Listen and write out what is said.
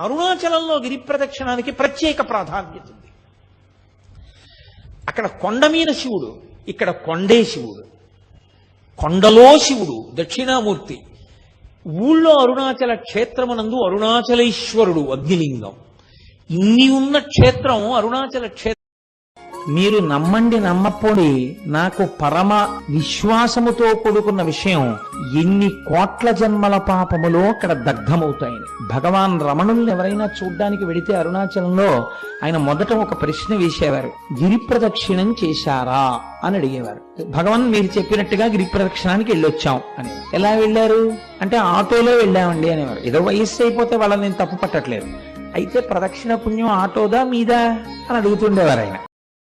అరుణాచలంలో గిరి ప్రదక్షిణానికి ప్రత్యేక ప్రాధాన్యత ఉంది. అక్కడ కొండ మీద శివుడు ఇక్కడ కొండే శివుడు కొండలో శివుడు దక్షిణామూర్తి. ఊళ్ళో అరుణాచల క్షేత్రమునందు అరుణాచలేశ్వరుడు అగ్నిలింగం. ఇన్ని ఉన్న క్షేత్రం అరుణాచల క్షేత్రం మీరు నమ్మండి నమ్మపోడి నాకు పరమ విశ్వాసముతో కూడుకున్న విషయం ఎన్ని కోట్ల జన్మల పాపములో అక్కడ దగ్ధమవుతాయని. భగవాన్ రమణుల్ని ఎవరైనా చూడ్డానికి వెడితే అరుణాచలంలో ఆయన మొదట ఒక ప్రశ్న వేసేవారు. గిరి ప్రదక్షిణం చేశారా అని అడిగేవారు. భగవాన్ మీరు చెప్పినట్టుగా గిరి ప్రదక్షిణానికి వెళ్ళొచ్చాం అని. ఎలా వెళ్ళారు? అంటే ఆటోలో వెళ్ళామండి అనేవారు. ఏదో వయస్సు అయిపోతే వాళ్ళని నేను తప్పు పట్టట్లేదు. అయితే ప్రదక్షిణ పుణ్యం ఆటోదా మీదా అని అడుగుతుండేవారు ఆయన.